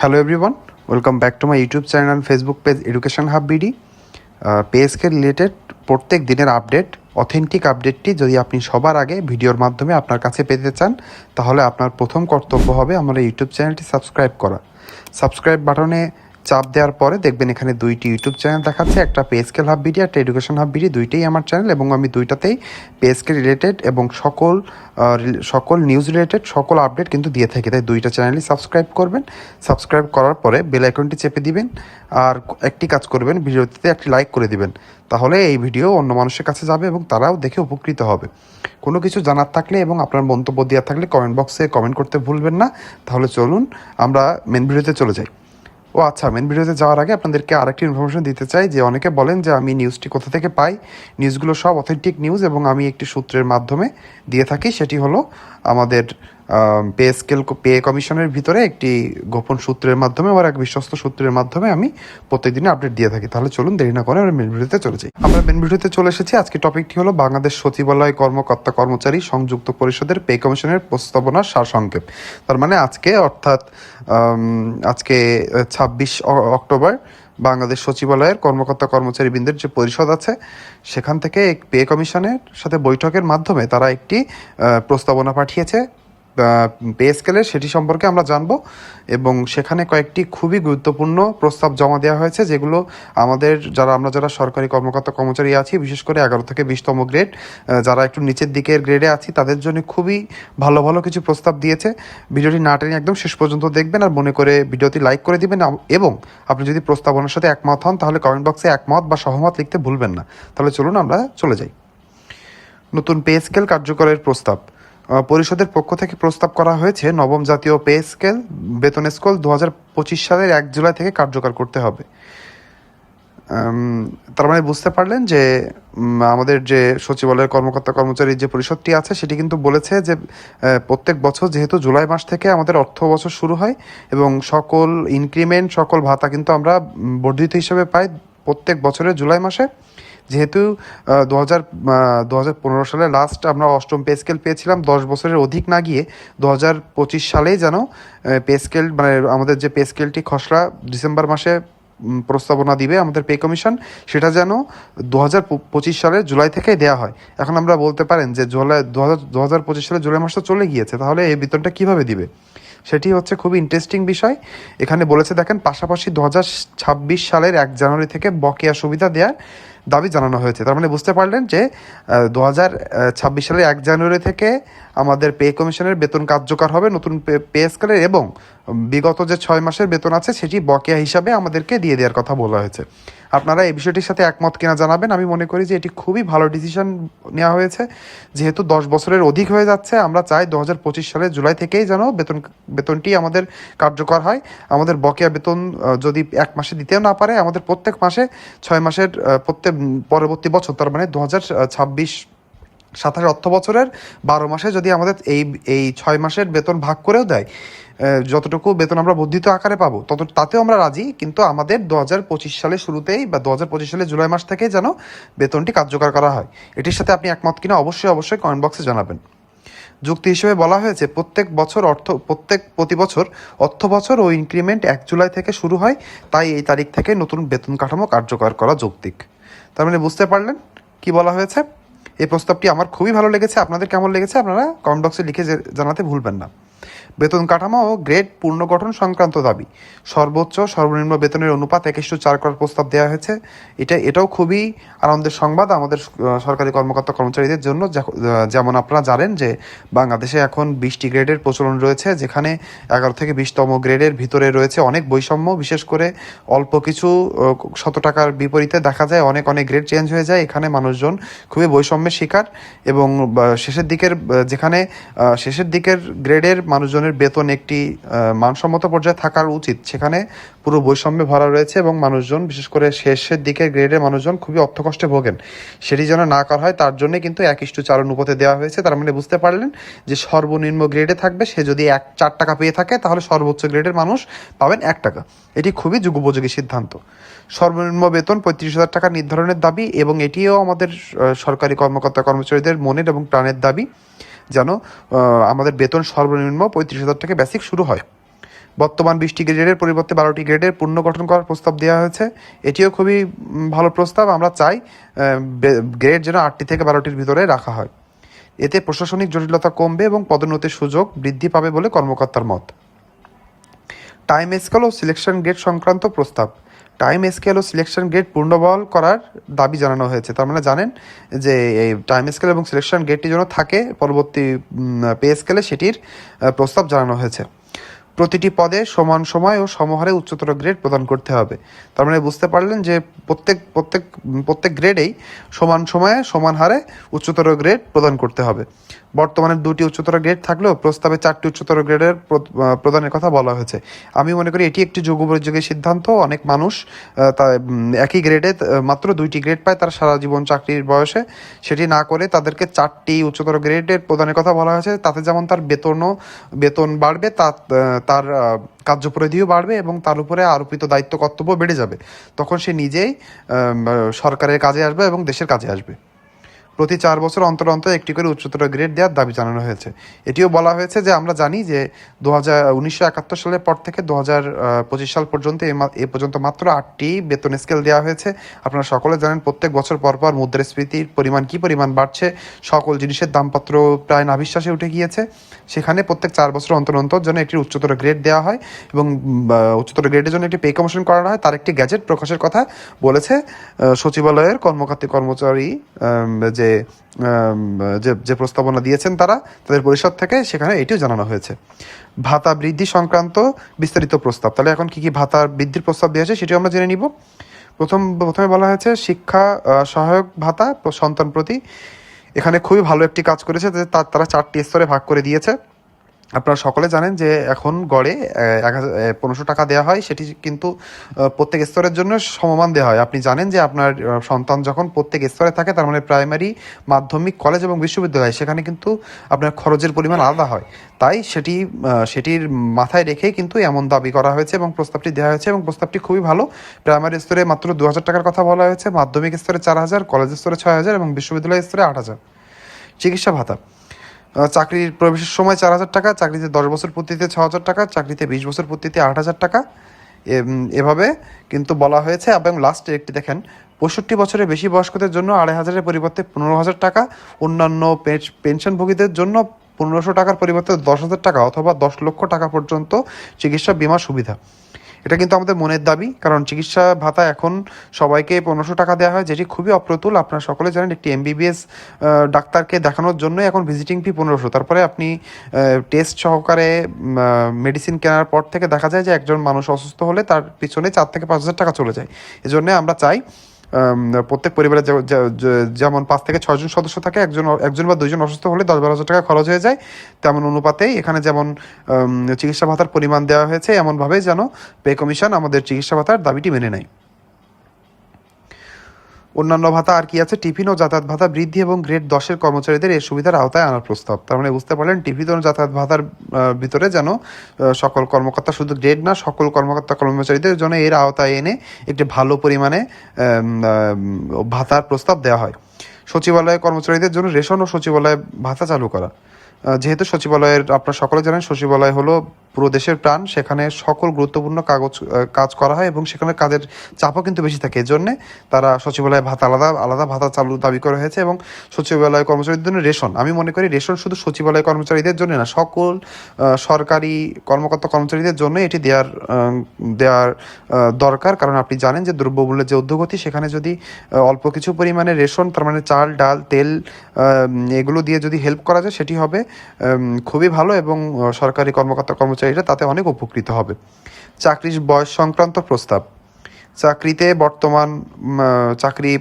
Hello everyone welcome back to my YouTube channel Facebook page education hub BD পেজকে related প্রত্যেক দিনের update authentic আপডেটটি যদি আপনি সবার আগে ভিডিওর মাধ্যমে আপনার কাছে পেতে চান, তাহলে আপনার প্রথম কর্তব্য হবে আমার ইউটিউব চ্যানেলটি সাবস্ক্রাইব করা। সাবস্ক্রাইব বাটনে চাপ দেওয়ার পরে দেখবেন এখানে দুইটি ইউটিউব চ্যানেল দেখাচ্ছে, একটা পেস্কেল হাব বিডি একটা এডুকেশন হাব বিডি দুইটাই আমার চ্যানেল এবং আমি দুইটাতেই পেস্কে রিলেটেড এবং সকল সকল নিউজ রিলেটেড সকল আপডেট কিন্তু দিয়ে থাকি। তাই দুইটা চ্যানেলই সাবস্ক্রাইব করবেন। সাবস্ক্রাইব করার পরে বেল আইকনটি চেপে দিবেন আর একটি কাজ করবেন, ভিডিওটিতে একটি লাইক করে দিবেন। তাহলে এই ভিডিও অন্য মানুষের কাছে যাবে এবং তারাও দেখে উপকৃত হবে। কোনো কিছু জানার থাকলে এবং আপনার মন্তব্য দেওয়ার থাকলে কমেন্ট বক্সে কমেন্ট করতে ভুলবেন না। তাহলে চলুন আমরা মেন ভিডিওতে চলে যাই। ও আচ্ছা মেন ভিডিওতে যাওয়ার আগে আপনাদেরকে আরেকটি ইনফরমেশন দিতে চাই যে অনেকে বলেন যে আমি নিউজটি কোথা থেকে পাই। নিউজগুলো সব অথেন্টিক নিউজ এবং আমি একটি সূত্রের মাধ্যমে দিয়ে থাকি। সেটি হলো আমাদের পে স্কেল পে কমিশনের ভিতরে একটি গোপন সূত্রের মাধ্যমে আবার এক বিশ্বস্ত সূত্রের মাধ্যমে আমি প্রত্যেকদিনই আপডেট দিয়ে থাকি। তাহলে চলুন দেরি না করে আমরা মেন ভিডিওতে চলে যাই আমরা মেন ভিডিওতে চলে এসেছি। আজকে টপিকটি হলো বাংলাদেশ সচিবালয় কর্মকর্তা কর্মচারী সংযুক্ত পরিষদের পে কমিশনের প্রস্তাবনার সারসংক্ষেপ। তার মানে আজকে অর্থাৎ আজকে ছাব্বিশ অক্টোবর বাংলাদেশ সচিবালয়ের কর্মকর্তা কর্মচারী বৃন্দের যে পরিষদ আছে, সেখান থেকে এক পে কমিশনের সাথে বৈঠকের মাধ্যমে তারা একটি প্রস্তাবনা পাঠিয়েছে। পে স্কেলের সেটি সম্পর্কে আমরা জানব এবং সেখানে কয়েকটি খুবই গুরুত্বপূর্ণ প্রস্তাব জমা দেওয়া হয়েছে, যেগুলো আমাদের যারা, আমরা যারা সরকারি কর্মকর্তা কর্মচারী আছি, বিশেষ করে এগারো থেকে বিশতম গ্রেড যারা একটু নিচের দিকের গ্রেডে আছি, তাদের জন্য খুবই ভালো ভালো কিছু প্রস্তাব দিয়েছে। ভিডিওটি না টেনে একদম শেষ পর্যন্ত দেখবেন আর মনে করে ভিডিওটি লাইক করে দিবেন এবং আপনি যদি প্রস্তাবনার সাথে একমত হন, তাহলে কমেন্ট বক্সে একমত বা সহমত লিখতে ভুলবেন না। তাহলে চলুন আমরা চলে যাই। নতুন পে স্কেল কার্যকরের প্রস্তাব। পরিষদের পক্ষ থেকে প্রস্তাব করা হয়েছে, নবম জাতীয় পে স্কেল, বেতন স্কেল দু পঁচিশ সালের এক জুলাই থেকে কার্যকর করতে হবে। তার মানে বুঝতে পারলেন যে আমাদের যে সচিবালয়ের কর্মকর্তা কর্মচারীর যে পরিষদটি আছে, সেটি কিন্তু বলেছে যে প্রত্যেক বছর যেহেতু জুলাই মাস থেকে আমাদের অর্থ বছর শুরু হয় এবং সকল ইনক্রিমেন্ট, সকল ভাতা কিন্তু আমরা বর্ধিত হিসেবে পাই প্রত্যেক বছরের জুলাই মাসে। যেহেতু দু হাজার দু হাজার পনেরো সালে লাস্ট আমরা অষ্টম পে স্কেল পেয়েছিলাম, দশ বছরের অধিক না গিয়ে দু হাজার পঁচিশ সালেই যেন পে স্কেল মানে আমাদের যে পে স্কেলটি খসড়া ডিসেম্বর মাসে প্রস্তাবনা দিবে আমাদের পে কমিশন সেটা যেন দু হাজার পঁচিশ সালের জুলাই থেকেই দেওয়া হয়। এখন আমরা বলতে পারেন যে জুলাই দু হাজার দু হাজার পঁচিশ সালের জুলাই মাস তো চলে গিয়েছে, তাহলে এই বেতনটা কীভাবে দিবে? সেটি হচ্ছে খুবই ইন্টারেস্টিং বিষয়। এখানে বলেছে দেখেন, পাশাপাশি দু হাজার ছাব্বিশ সালের এক জানুয়ারি থেকে বকেয়া সুবিধা দেওয়ার দাবি জানানো হয়েছে। তার মানে বুঝতে পারলেন যে দু হাজার ছাব্বিশ সালের এক জানুয়ারি থেকে আমাদের পে কমিশনের বেতন কার্যকর হবে নতুন পে স্কেলের এবং বিগত যে ছয় মাসের বেতন আছে সেটি বকেয়া হিসাবে আমাদেরকে দিয়ে দেওয়ার কথা বলা হয়েছে। আপনারা এই বিষয়টির সাথে একমত কিনা জানাবেন। আমি মনে করি যে এটি খুবই ভালো ডিসিশন নেওয়া হয়েছে। যেহেতু দশ বছরের অধিক হয়ে যাচ্ছে, আমরা চাই দু হাজার পঁচিশ সালের জুলাই থেকেই যেন বেতন, বেতনটি আমাদের কার্যকর হয়। আমাদের বকেয়া বেতন যদি এক মাসে দিতেও না পারে, আমাদের প্রত্যেক মাসে ছয় মাসের প্রত্যেক পরবর্তী বছর, তার মানে দু হাজার ছাব্বিশ সাতাশ অর্থ বছরের বারো মাসে যদি আমাদের এই এই ছয় মাসের বেতন ভাগ করেও দেয় যতটুকু বেতন আমরা বর্ধিত আকারে পাবো, তত, তাতেও আমরা রাজি, কিন্তু আমাদের দু হাজার পঁচিশ সালের শুরুতেই বা দু হাজার পঁচিশ সালের জুলাই মাস থেকে যেন বেতনটি কার্যকর করা হয়। এটির সাথে আপনি একমত কিনা অবশ্যই অবশ্যই কমেন্ট বক্সে জানাবেন। যুক্তি হিসেবে বলা হয়েছে, প্রত্যেক বছর অর্থ, প্রত্যেক প্রতি বছর অর্থ বছর ও ইনক্রিমেন্ট এক জুলাই থেকে শুরু হয়, তাই এই তারিখ থেকে নতুন বেতন কাঠামো কার্যকর করা যৌক্তিক। তার মানে বুঝতে পারলেন কি বলা হয়েছে? এই প্রস্তাবটি আমার খুবই ভালো লেগেছে। আপনাদের কেমন লেগেছে? আপনারা কমেন্ট বক্সে লিখে জানাতে ভুলবেন না। বেতন কাঠামো ও গ্রেড পুনর্গঠন সংক্রান্ত দাবি। সর্বোচ্চ সর্বনিম্ন বেতনের অনুপাত একেশ টু চার করার প্রস্তাব দেওয়া হয়েছে। এটা, এটাও খুবই আনন্দের সংবাদ আমাদের সরকারি কর্মকর্তা কর্মচারীদের জন্য। যেমন আপনারা জানেন যে বাংলাদেশে এখন বিশটি গ্রেডের প্রচলন রয়েছে, যেখানে এগারো থেকে বিশতম গ্রেডের ভিতরে রয়েছে অনেক বৈষম্য। বিশেষ করে অল্প কিছু শত টাকার বিপরীতে দেখা যায় অনেক অনেক গ্রেড চেঞ্জ হয়ে যায়। এখানে মানুষজন খুবই বৈষম্যের শিকার এবং শেষের দিকের যেখানে শেষের দিকের গ্রেডের মানুষজনের বেতন একটি মানসম্মত পর্যায়ে থাকার উচিত। সেখানে পুরো বৈষম্যে ভরা রয়েছে এবং মানুষজন, বিশেষ করে শেষের দিকে গ্রেডের মানুষজন খুবই অর্থকষ্টে ভোগেন। সেটি যেন না করা হয়, তার জন্য কিন্তু এক ইস্টু চার অনুপাতে দেওয়া হয়েছে। তার মানে বুঝতে পারলেন যে সর্বনিম্ন গ্রেডে থাকবে, সে যদি এক, চার টাকা পেয়ে থাকে, তাহলে সর্বোচ্চ গ্রেডের মানুষ পাবেন এক টাকা। এটি খুবই যুগোপযোগী সিদ্ধান্ত। সর্বনিম্ন বেতন পঁয়ত্রিশ হাজার টাকা নির্ধারণের দাবি এবং এটিও আমাদের সরকারি কর্মকর্তা কর্মচারীদের মনের এবং প্রাণের দাবি। যেন আমাদের বেতন সর্বনিম্ন পঁয়ত্রিশ হাজার টাকা বেসিক শুরু হয়। বর্তমান বিশটি গ্রেডের পরিবর্তে বারোটি গ্রেডের পুনর্গঠন করার প্রস্তাব দেওয়া হয়েছে। এটিও খুবই ভালো প্রস্তাব। আমরা চাই গ্রেড যেন আটটি থেকে বারোটির ভিতরে রাখা হয়। এতে প্রশাসনিক জটিলতা কমবে এবং পদোন্নতির সুযোগ বৃদ্ধি পাবে বলে কর্মকর্তার মত। টাইম স্কেল ও সিলেকশন গ্রেড সংক্রান্ত প্রস্তাব। টাইম স্কেল ও সিলেকশন গেট পূর্ণবল করার দাবি জানানো হয়েছে। তার মানে জানেন যে এই টাইম স্কেল এবং সিলেকশন গেটটি যেন থাকে, পরবর্তী পে স্কেলে সেটির প্রস্তাব জানানো হয়েছে। প্রতিটি পদে সমান সময় ও সমহারে উচ্চতর গ্রেড প্রদান করতে হবে। তার মানে বুঝতে পারলেন যে প্রত্যেক প্রত্যেক প্রত্যেক গ্রেডেই সমান সময়ে সমান হারে উচ্চতর গ্রেড প্রদান করতে হবে। বর্তমানে দুটি উচ্চতর গ্রেড থাকলেও প্রস্তাবে চারটি উচ্চতর গ্রেডের প্র- প্রদানের কথা বলা হয়েছে। আমি মনে করি এটি একটি যুগোপযোগী সিদ্ধান্ত। অনেক মানুষ তা একই গ্রেডে মাত্র দুইটি গ্রেড পায়, তারা সারা জীবন চাকরির বয়সে। সেটি না করে তাদেরকে চারটি উচ্চতর গ্রেডের প্রদানের কথা বলা হয়েছে। তাতে যেমন তার বেতনও, বেতন বাড়বে, তা তার কার্যপরিধিও বাড়বে এবং তার উপরে আরোপিত দায়িত্ব কর্তব্য বেড়ে যাবে। তখন সে নিজেই সরকারের কাজে আসবে এবং দেশের কাজে আসবে। প্রতি চার বছর অন্তর অন্তর একটি করে উচ্চতর গ্রেড দেওয়ার দাবি জানানো হয়েছে। এটিও বলা হয়েছে যে, আমরা জানি যে, দু হাজার উনিশশো একাত্তর সালের পর থেকে দু হাজার পঁচিশ সাল পর্যন্ত এ পর্যন্ত মাত্র আটটি বেতন স্কেল দেওয়া হয়েছে। আপনারা সকলে জানেন, প্রত্যেক বছর পর পর মুদ্রাস্ফীতির পরিমাণ কি পরিমাণ বাড়ছে, সকল জিনিসের দামপত্র প্রায় নাভিশ্বাসে উঠে গিয়েছে। সেখানে প্রত্যেক চার বছর অন্তর অন্তর জন্য একটি উচ্চতর গ্রেড দেওয়া হয় এবং উচ্চতর গ্রেডের জন্য একটি পে কমিশন করা হয়, তার একটি গ্যাজেট প্রকাশের কথা বলেছে সচিবালয়ের কর্মকর্তা কর্মচারী যে যে যে প্রস্তাবনা দিয়েছেন তারা, তাদের পরিষদ থেকে সেখানে এটিও জানানো হয়েছে। ভাতা বৃদ্ধি সংক্রান্ত বিস্তারিত প্রস্তাব। তাহলে এখন কি কি ভাতা বৃদ্ধির প্রস্তাব দিয়েছে সেটিও আমরা জেনে নিব। প্রথম, প্রথমে বলা হয়েছে, শিক্ষা সহায়ক ভাতা সন্তান প্রতি। এখানে খুবই ভালো একটি কাজ করেছে তারা চারটি স্তরে ভাগ করে দিয়েছে। আপনারা সকলে জানেন যে এখন গড়ে এক পনেরোশো টাকা দেওয়া হয়, সেটি কিন্তু প্রত্যেক স্তরের জন্য সমমান দেওয়া হয়। আপনি জানেন যে আপনার সন্তান যখন প্রত্যেক স্তরে থাকে, তার মানে প্রাইমারি, মাধ্যমিক, কলেজ এবং বিশ্ববিদ্যালয়, সেখানে কিন্তু আপনার খরচের পরিমাণ আলাদা হয়। তাই সেটি সেটির মাথায় রেখেই কিন্তু এমন দাবি করা হয়েছে এবং প্রস্তাবটি দেওয়া হয়েছে এবং প্রস্তাবটি খুবই ভালো। প্রাইমারি স্তরে মাত্র দু হাজার টাকার কথা বলা হয়েছে, মাধ্যমিক স্তরে চার হাজার, কলেজ স্তরে ছয় হাজার এবং বিশ্ববিদ্যালয় স্তরে আট হাজার। চিকিৎসা ভাতা। চাকরির প্রবেশের সময় চার হাজার টাকা, চাকরিতে দশ বছর পূর্তিতে ছ হাজার টাকা, চাকরিতে বিশ বছর পূর্তিতে আট হাজার টাকা। এভাবে কিন্তু বলা হয়েছে এবং লাস্টে একটি দেখেন, পঁয়ষট্টি বছরের বেশি বয়স্কদের জন্য আড়াই হাজারের পরিবর্তে পনেরো হাজার টাকা, অন্যান্য পেনশ- পেনশনভোগীদের জন্য পনেরোশো টাকার পরিবর্তে দশ হাজার টাকা অথবা দশ লক্ষ টাকা পর্যন্ত চিকিৎসা বীমা সুবিধা। এটা কিন্তু আমাদের মনের দাবি, কারণ চিকিৎসা ভাতা এখন সবাইকে পনেরোশো টাকা দেওয়া হয়, যেটি খুবই অপ্রতুল। আপনারা সকলে জানেন, একটি এমবিবিএস ডাক্তারকে দেখানোর জন্যই এখন ভিজিটিং ফি পনেরোশো। তারপরে আপনি টেস্ট সহকারে মেডিসিন কেনার পর থেকে দেখা যায় যে একজন মানুষ অসুস্থ হলে তার পিছনে চার থেকে পাঁচ হাজার টাকা চলে যায়। এজন্য আমরা চাই প্রত্যেক পরিবারে যেমন পাঁচ থেকে ছয়জন সদস্য থাকে, একজন একজন বা দুইজন অসুস্থ হলে দশ বারো হাজার টাকা খরচ হয়ে যায়। তেমন অনুপাতেই এখানে যেমন চিকিৎসা ভাতার পরিমাণ দেওয়া হয়েছে এমনভাবে যেন পে কমিশন আমাদের চিকিৎসা ভাতার দাবিটি মেনে নেয়। অন্যান্য ভাতা আর কি আছে? টিফিন ও যাতায়াত ভাতা বৃদ্ধি এবং গ্রেড দশের কর্মচারীদের এই সুবিধার আওতায় আনার প্রস্তাব। তার মানে বুঝতে পারলেন, টিফিন ও যাতায়াত ভাতার ভিতরে যেন সকল কর্মকর্তা, শুধু গ্রেড না, সকল কর্মকর্তা, কর্মচারীদের জন্য এর আওতায় এনে একটি ভালো পরিমাণে ভাতার প্রস্তাব দেওয়া হয়। সচিবালয়ে কর্মচারীদের জন্য রেশন ও সচিবালয় ভাতা চালু করা। যেহেতু সচিবালয়ের, আপনারা সকলে জানেন, সচিবালয় হলো পুরো দেশের প্রাণ, সেখানে সকল গুরুত্বপূর্ণ কাগজ কাজ করা হয় এবং সেখানে কাজের চাপও কিন্তু বেশি থাকে। এজন্যে তারা সচিবালয় ভাতা আলাদা আলাদা ভাতা চালু দাবি করা হয়েছে এবং সচিবালয় কর্মচারীদের জন্য রেশন। আমি মনে করি রেশন শুধু সচিবালয় কর্মচারীদের জন্য না, সকল সরকারি কর্মকর্তা কর্মচারীদের জন্য এটি দেওয়ার দেওয়ার দরকার। কারণ আপনি জানেন যে দ্রব্যমূল্যের যে ঊর্ধ্বগতি সেখানে যদি অল্প কিছু পরিমাণে রেশন, তার মানে চাল, ডাল, তেল এগুলো দিয়ে যদি হেল্প করা যায়, সেটি হবে খুবই ভালো এবং সরকারি কর্মকর্তা কর্মচারীরা তাতে অনেক উপকৃত হবে। চাকরির বয়স সংক্রান্ত প্রস্তাব। চাকরিতে বর্তমান চাকরি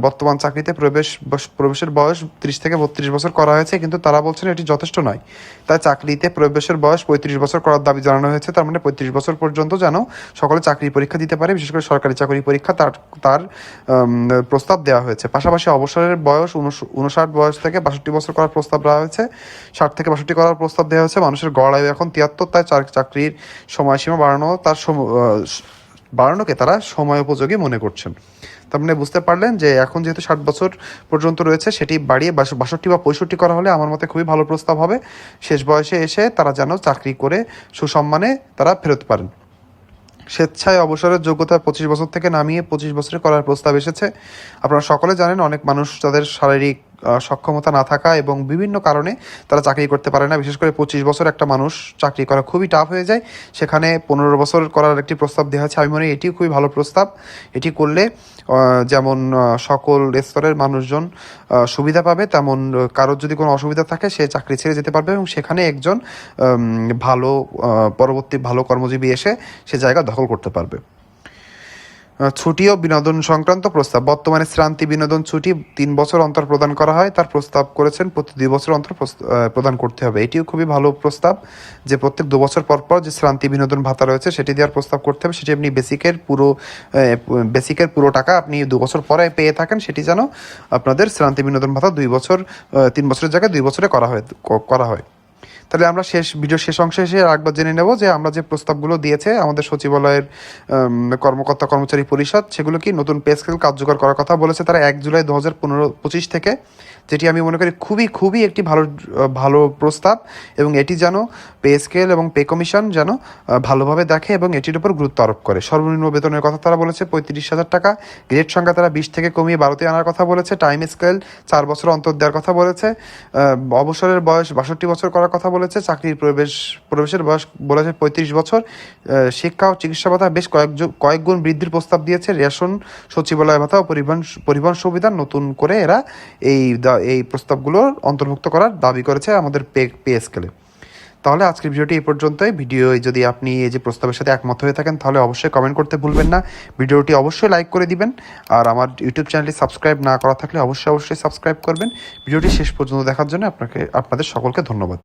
বর্তমান চাকরিতে প্রবেশ প্রবেশের বয়স ত্রিশ থেকে বত্রিশ বছর করা হয়েছে, কিন্তু তারা বলছেন এটি যথেষ্ট নয়। তাই চাকরিতে প্রবেশের বয়স পঁয়ত্রিশ বছর করার দাবি জানানো হয়েছে, তার মানে পঁয়ত্রিশ বছর পর্যন্ত যেন সকলে চাকরি পরীক্ষা দিতে পারে, বিশেষ করে সরকারি চাকরি পরীক্ষা তার তার প্রস্তাব দেওয়া হয়েছে। পাশাপাশি অবসরের বয়স উনষ- উনষাট বয়স থেকে বাষট্টি বছর করার প্রস্তাব দেওয়া হয়েছে, ষাট থেকে বাষট্টি করার প্রস্তাব দেওয়া হয়েছে, মানুষের গড় আয়ু এখন তিয়াত্তর, তাই চাক- চাকরির সময়সীমা বাড়ানো তার বাড়ানোকে তারা সময় উপযোগী মনে করছেন। তার মানে বুঝতে পারলেন যে এখন যেহেতু ষাট বছর পর্যন্ত রয়েছে, সেটি বাড়িয়ে বাষ- বাষট্টি বা পঁয়ষট্টি করা হলে আমার মতে খুবই ভালো প্রস্তাব হবে। শেষ বয়সে এসে তারা যেন চাকরি করে সুসম্মানে তারা ফেরত পারেন। স্বেচ্ছায় অবসরের যোগ্যতা পঁচিশ বছর থেকে নামিয়ে পঁচিশ বছরে করার প্রস্তাব এসেছে। আপনারা সকলে জানেন অনেক মানুষ তাদের শারীরিক সক্ষমতা না থাকা এবং বিভিন্ন কারণে তারা চাকরি করতে পারে না। বিশেষ করে পঁচিশ বছর একটা মানুষ চাকরি করা খুবই টাফ হয়ে যায়। সেখানে পনেরো বছর করার একটি প্রস্তাব দেওয়া হয়েছে আমি মনে এটিও খুবই ভালো প্রস্তাব। এটি করলে যেমন সকল স্তরের মানুষজন সুবিধা পাবে। তেমন কারোর যদি কোনো অসুবিধা থাকে, সে চাকরি ছেড়ে যেতে পারবে এবং সেখানে একজন ভালো পরবর্তী ভালো কর্মজীবী এসে সে জায়গা দখল করতে পারবে। ছুটি ও বিনোদন সংক্রান্ত প্রস্তাব। বর্তমানে শ্রান্তি বিনোদন ছুটি তিন বছর অন্তর প্রদান করা হয়। তার প্রস্তাব করেছেন, প্রতি দুই বছর অন্তর প্রদান করতে হবে। এটিও খুবই ভালো প্রস্তাব যে প্রত্যেক দু বছর পর পর যে শ্রান্তি বিনোদন ভাতা রয়েছে, সেটি দেওয়ার প্রস্তাব করতে হবে। সেটি আপনি বেসিকের পুরো বেসিকের পুরো টাকা আপনি দু বছর পরে পেয়ে থাকেন, সেটি যেন আপনাদের শ্রান্তি বিনোদন ভাতা দুই বছর তিন বছরের জায়গায় দুই বছরে করা হয় করা হয়। তাহলে আমরা শেষ ভিডিও শেষ অংশে এসে আরেকবার জেনে নেব যে আমরা যে প্রস্তাবগুলো দিয়েছে আমাদের সচিবালয়ের কর্মকর্তা কর্মচারী পরিষদ, সেগুলো কি নতুন পে স্কেল কার্যকর করার কথা বলেছে? তারা এক জুলাই দু হাজার পনেরো পঁচিশ থেকে যেটি আমি মনে করি খুবই খুবই একটি ভালো ভালো প্রস্তাব এবং এটি যেন পে স্কেল এবং পে কমিশন যেন ভালোভাবে দেখে এবং এটির উপর গুরুত্ব আরোপ করে। সর্বনিম্ন বেতনের কথা তারা বলেছে, পঁয়ত্রিশ হাজার টাকা। গ্রেড সংখ্যা তারা বিশ থেকে কমিয়ে বারোতে আনার কথা বলেছে। টাইম স্কেল চার বছর অন্তর দেওয়ার কথা বলেছে। অবসরের বয়স বাষট্টি বছর করার কথা বলেছে। চাকরির প্রবেশ, প্রবেশের বয়স বলেছে পঁয়ত্রিশ বছর। শিক্ষা ও চিকিৎসা ভাতা বেশ কয়েক কয়েক গুণ বৃদ্ধির প্রস্তাব দিয়েছে। রেশন সচিবালয় ভাতা ও পরিবহন পরিবহন সুবিধা নতুন করে এরা এই এই প্রস্তাবগুলো অন্তর্ভুক্ত করার দাবি করেছে আমাদের পে পে স্কেলে তাহলে আজকের ভিডিওটি এই পর্যন্তই। ভিডিও যদি আপনি এই যে প্রস্তাবের সাথে একমত হয়ে থাকেন, তাহলে অবশ্যই কমেন্ট করতে ভুলবেন না। ভিডিওটি অবশ্যই লাইক করে দিবেন। আর আমার ইউটিউব চ্যানেলটি সাবস্ক্রাইব না করা থাকলে অবশ্যই অবশ্যই সাবস্ক্রাইব করবেন। ভিডিওটি শেষ পর্যন্ত দেখার জন্য আপনাকে, আপনাদের সকলকে ধন্যবাদ।